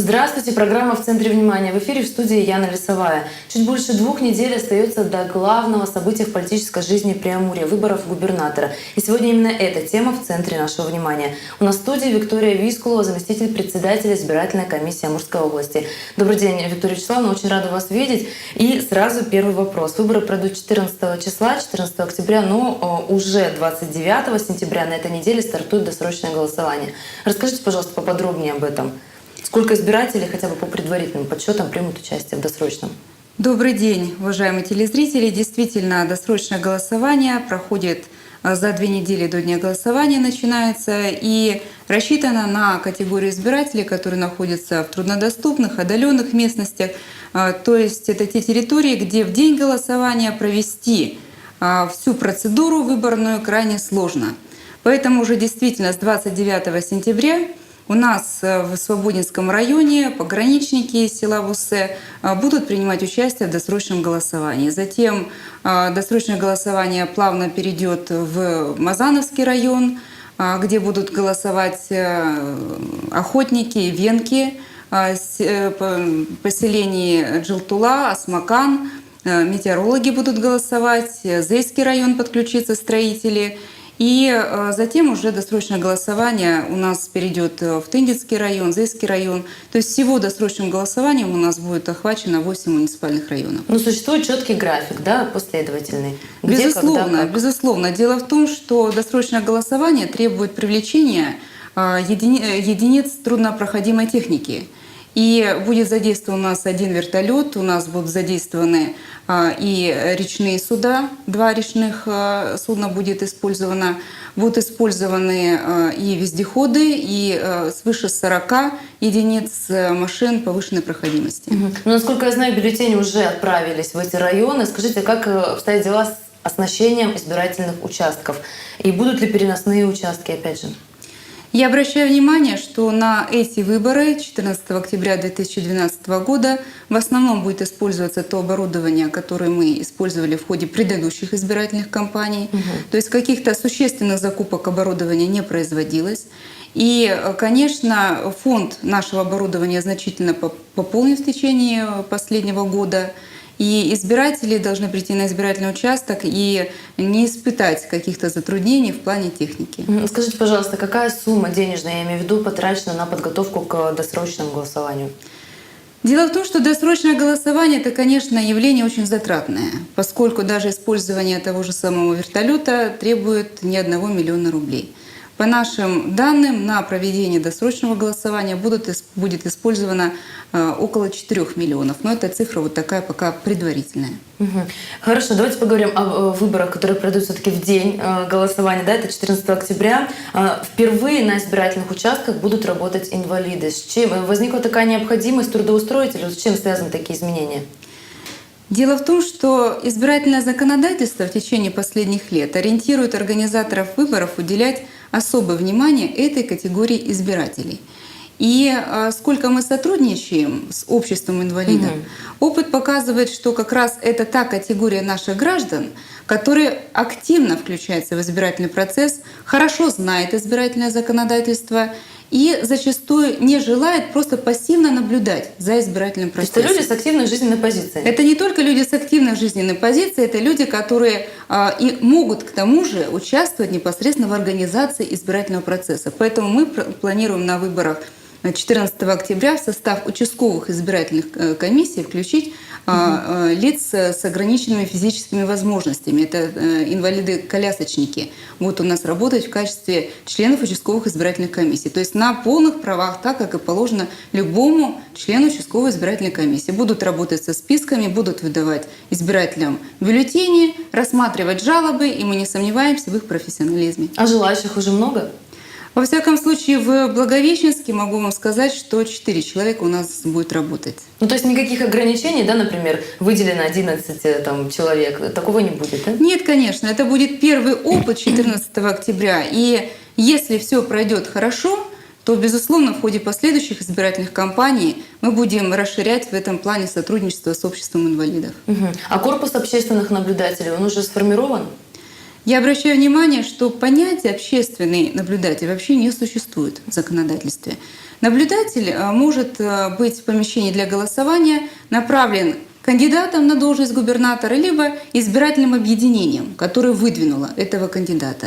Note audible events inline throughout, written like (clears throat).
Здравствуйте, программа «В центре внимания». В эфире в студии Яна Лисовая. Чуть больше двух недель остается до главного события в политической жизни Преамурья – выборов губернатора. И сегодня именно эта тема в центре нашего внимания. У нас в студии Виктория Вискулова, заместитель председателя избирательной комиссии Амурской области. Добрый день, Виктория Вячеславовна, очень рада вас видеть. И сразу первый вопрос. Выборы пройдут 14 числа, 14 октября, но э, уже 29 сентября на этой неделе стартует досрочное голосование. Расскажите, пожалуйста, поподробнее об этом. Сколько избирателей хотя бы по предварительным подсчетам примут участие в досрочном? Добрый день, уважаемые телезрители. Действительно, досрочное голосование проходит а, за две недели до дня голосования начинается и рассчитано на категорию избирателей, которые находятся в труднодоступных, отдаленных местностях. А, То есть это те территории, где в день голосования провести а, всю процедуру выборную крайне сложно. Поэтому уже действительно с 29 сентября у нас э, в Свободинском районе пограничники села Вусе э, будут принимать участие в досрочном голосовании. Затем э, досрочное голосование плавно перейдет в Мазановский район, где будут голосовать охотники, венки, поселений Джилтула, Асмакан, метеорологи будут голосовать, Зейский район подключится, строители – и э, затем уже досрочное голосование у нас перейдет в Тындецкий район, Зейский район. То есть всего досрочным голосованием у нас будет охвачено 8 муниципальных районов. Ну, существует четкий график, да, последовательный. Где, безусловно, когда, как? безусловно. Дело в том, что досрочное голосование требует привлечения э, едини единиц труднопроходимой техники. И будет задействован у нас один вертолет, у нас будут задействованы и речные суда, два речных а, судна будет использовано, будут использованы а, и вездеходы, и свыше 40 единиц машин повышенной проходимости. Угу. Ну, насколько я знаю, бюллетени уже отправились в эти районы. Скажите, как э, обстоят дела с оснащением избирательных участков? И будут ли переносные участки, опять же? Я обращаю внимание, что на эти выборы 14 октября 2012 года в основном будет использоваться то оборудование, которое мы использовали в ходе предыдущих избирательных кампаний. Угу. То есть каких-то существенных закупок оборудования не производилось. И, конечно, фонд нашего оборудования значительно пополнен в течение последнего года. И избиратели должны прийти на избирательный участок и не испытать каких-то затруднений в плане техники. Скажите, пожалуйста, какая сумма денежная, я имею в виду, потрачена на подготовку к досрочному голосованию? Дело в том, что досрочное голосование это, конечно, явление очень затратное, поскольку даже использование того же самого вертолета требует не одного миллиона рублей. По нашим данным, на проведение досрочного голосования будут, будет использовано э, около 4 миллионов. Но эта цифра вот такая пока предварительная. Угу. Хорошо, давайте поговорим о выборах, которые пройдут все-таки в день э, голосования. Да, это 14 октября. Э, впервые на избирательных участках будут работать инвалиды. С чем возникла такая необходимость трудоустроить или с чем связаны такие изменения? Дело в том, что избирательное законодательство в течение последних лет ориентирует организаторов выборов уделять особое внимание этой категории избирателей. И а, сколько мы сотрудничаем с обществом инвалидов, угу. опыт показывает, что как раз это та категория наших граждан, которая активно включается в избирательный процесс, хорошо знает избирательное законодательство и зачастую не желает просто пассивно наблюдать за избирательным процессом. это люди с активной жизненной позицией. Это не только люди с активной жизненной позицией, это люди, которые а, и могут к тому же участвовать непосредственно в организации избирательного процесса. Поэтому мы планируем на выборах 14 октября в состав участковых избирательных э, комиссий включить угу. лиц с ограниченными физическими возможностями. Это э, инвалиды-колясочники. Вот у нас работать в качестве членов участковых избирательных комиссий. То есть на полных правах, так как и положено любому члену участковой избирательной комиссии. Будут работать со списками, будут выдавать избирателям бюллетени, рассматривать жалобы, и мы не сомневаемся в их профессионализме. А желающих уже много? Во всяком случае, в Благовещенске могу вам сказать, что 4 человека у нас будет работать. Ну, то есть никаких ограничений, да, например, выделено 11 э, там, человек, такого не будет, да? Нет, конечно. Это будет первый опыт (clears throat) 14 октября. И если все пройдет хорошо, то, безусловно, в ходе последующих избирательных кампаний мы будем расширять в этом плане сотрудничество с обществом инвалидов. Угу. А корпус общественных наблюдателей, он уже сформирован? Я обращаю внимание, что понятие общественный наблюдатель вообще не существует в законодательстве. Наблюдатель э, может э, быть в помещении для голосования направлен кандидатом на должность губернатора, либо избирательным объединением, которое выдвинуло этого кандидата.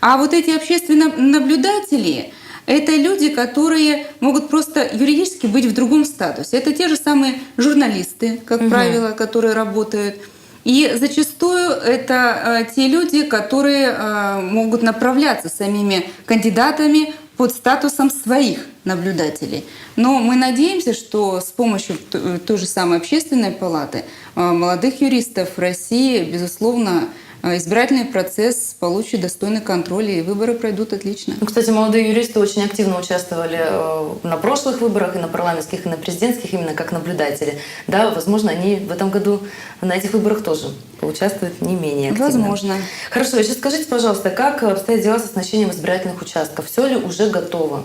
А вот эти общественные наблюдатели это люди, которые могут просто юридически быть в другом статусе. Это те же самые журналисты, как Мгм. правило, которые работают. И зачастую это э, те люди, которые э, могут направляться самими кандидатами под статусом своих наблюдателей. Но мы надеемся, что с помощью т- той же самой общественной палаты э, молодых юристов России, безусловно, э, избирательный процесс получит достойный контроль, и выборы пройдут отлично. Ну, кстати, молодые юристы очень активно участвовали э, на прошлых выборах, и на парламентских, и на президентских, именно как наблюдатели. Да, возможно, они в этом году на этих выборах тоже поучаствуют не менее активно. Возможно. Хорошо, еще скажите, пожалуйста, как обстоят дела с оснащением избирательных участков? Все ли уже готово?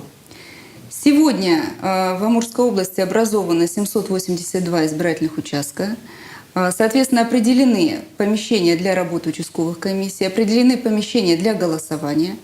Сегодня э, в Амурской области образовано 782 избирательных участка. Э, Соответственно, определены помещения для работы участковых комиссий, определены помещения для голосования.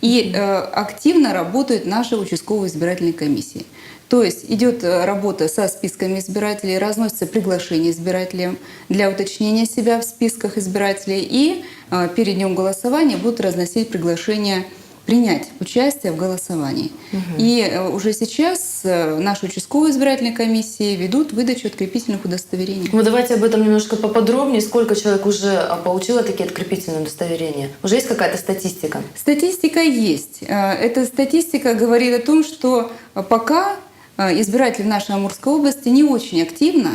И э, активно работают наши участковые избирательные комиссии. То есть идет э, работа со списками избирателей, разносятся приглашения избирателям для уточнения себя в списках избирателей. И э, перед днем голосования будут разносить приглашения принять участие в голосовании. И э, уже сейчас э, наши участковые избирательные комиссии ведут выдачу открепительных удостоверений. Ну, давайте об этом немножко поподробнее. Сколько человек уже а, получило такие открепительные удостоверения? Уже есть какая-то статистика? Статистика есть. Э, Эта статистика говорит о том, что пока избиратели в нашей Амурской области не очень активно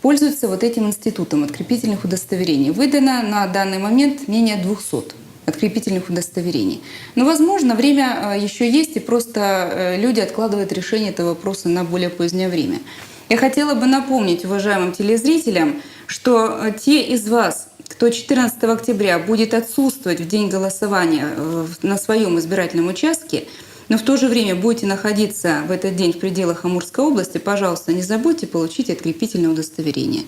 пользуются вот этим институтом открепительных удостоверений. Выдано на данный момент менее 200 открепительных удостоверений. Но, возможно, время э, еще есть, и просто э, люди откладывают решение этого вопроса на более позднее время. Я хотела бы напомнить уважаемым телезрителям, что э, те из вас, кто 14 октября будет отсутствовать в день голосования на своем избирательном участке, но в то же время будете находиться в этот день в пределах Амурской области, пожалуйста, не забудьте получить открепительное удостоверение.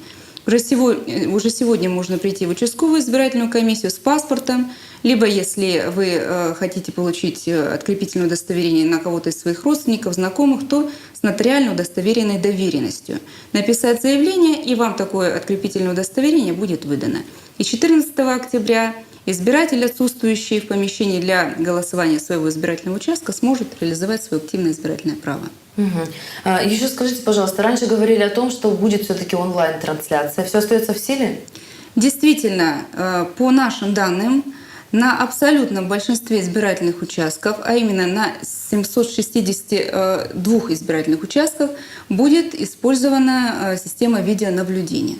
Уже сегодня, уже сегодня можно прийти в участковую избирательную комиссию с паспортом, либо если вы э, хотите получить э, открепительное удостоверение на кого-то из своих родственников, знакомых, то с нотариально удостоверенной доверенностью. Написать заявление, и вам такое открепительное удостоверение будет выдано. И 14 октября избиратель, отсутствующий в помещении для голосования своего избирательного участка, сможет реализовать свое активное избирательное право. Еще скажите, пожалуйста, раньше говорили о том, что будет все-таки онлайн-трансляция. Все остается в силе? Действительно, э, по нашим данным, на абсолютном большинстве избирательных участков, а именно на 762 избирательных участках, будет использована э, система видеонаблюдения.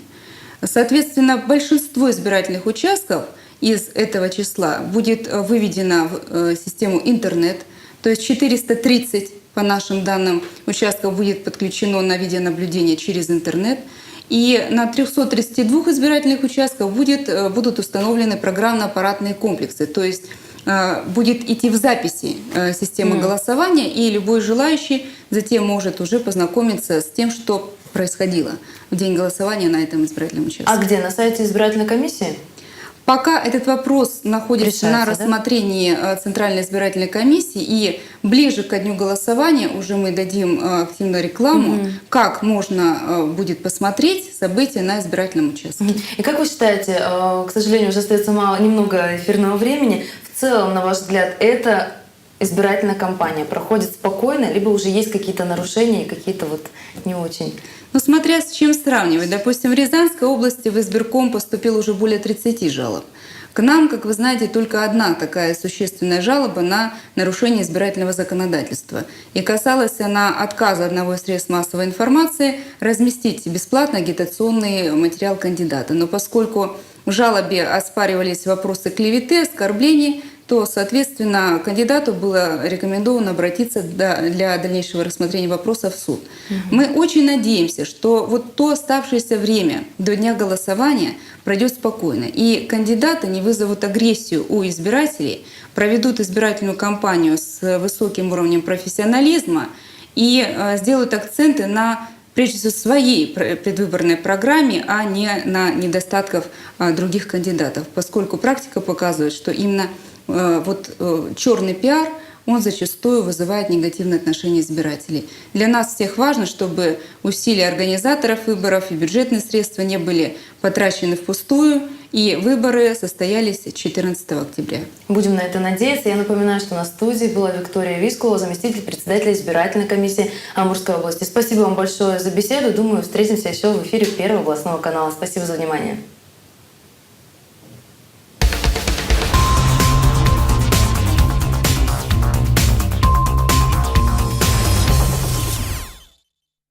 Соответственно, большинство избирательных участков из этого числа будет э, выведено в э, систему интернет, то есть 430 по нашим данным участков будет подключено на видеонаблюдение через интернет. И на 332 избирательных участках будет, э, будут установлены программно-аппаратные комплексы. То есть э, будет идти в записи э, системы Мгм. голосования, и любой желающий затем может уже познакомиться с тем, что происходило в день голосования на этом избирательном участке. А где? На сайте избирательной комиссии? Пока этот вопрос находится на Решается, да? рассмотрении э, Центральной избирательной комиссии, и ближе к дню голосования уже мы дадим э, активную рекламу, Мгм. как можно э, будет посмотреть события на избирательном участке. И как вы считаете, к сожалению, уже остается мало, немного эфирного времени, в целом, на ваш взгляд, эта избирательная кампания проходит спокойно, либо уже есть какие-то нарушения и какие-то вот не очень? Но смотря с чем сравнивать. Допустим, в Рязанской области в избирком поступило уже более 30 жалоб. К нам, как вы знаете, только одна такая существенная жалоба на нарушение избирательного законодательства. И касалась она отказа одного из средств массовой информации разместить бесплатно агитационный материал кандидата. Но поскольку в жалобе оспаривались вопросы клеветы, оскорблений, то, соответственно, кандидату было рекомендовано обратиться для дальнейшего рассмотрения вопроса в суд. Мы очень надеемся, что вот то оставшееся время до дня голосования пройдет спокойно, и кандидаты не вызовут агрессию у избирателей, проведут избирательную кампанию с высоким уровнем профессионализма и э, сделают акценты на прежде всего своей пр- предвыборной программе, а не на недостатков а, других кандидатов, поскольку практика показывает, что именно э, вот черный пиар он зачастую вызывает негативное отношение избирателей. Для нас всех важно, чтобы усилия организаторов выборов и бюджетные средства не были потрачены впустую, и выборы состоялись 14 октября. Будем на это надеяться. Я напоминаю, что на студии была Виктория Вискулова, заместитель председателя избирательной комиссии Амурской области. Спасибо вам большое за беседу. Думаю, встретимся еще в эфире Первого областного канала. Спасибо за внимание.